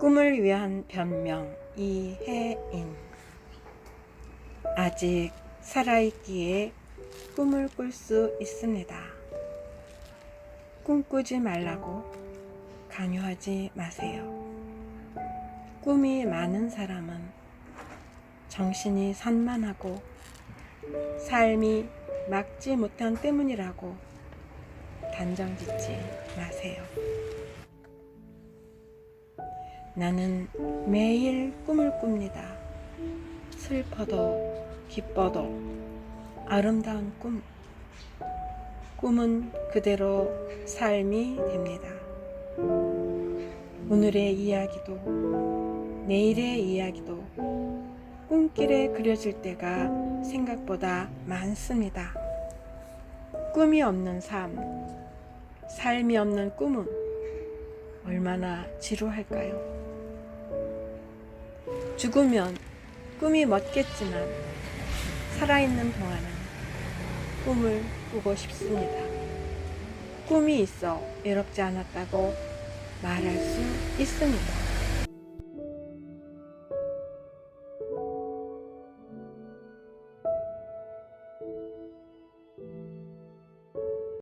꿈을 위한 변명 이혜인 아직 살아있기에 꿈을 꿀 수 있습니다. 꿈꾸지 말라고 강요하지 마세요. 꿈이 많은 사람은 정신이 산만하고 삶이 막지 못한 때문이라고 단정 짓지 마세요. 나는 매일 꿈을 꿉니다. 슬퍼도 기뻐도 아름다운 꿈. 꿈은 그대로 삶이 됩니다. 오늘의 이야기도 내일의 이야기도 꿈길에 그려질 때가 생각보다 많습니다. 꿈이 없는 삶, 삶이 없는 꿈은 얼마나 지루할까요? 죽으면 꿈이 멋겠지만 살아있는 동안은 꿈을 꾸고 싶습니다. 꿈이 있어 외롭지 않았다고 말할 수 있습니다.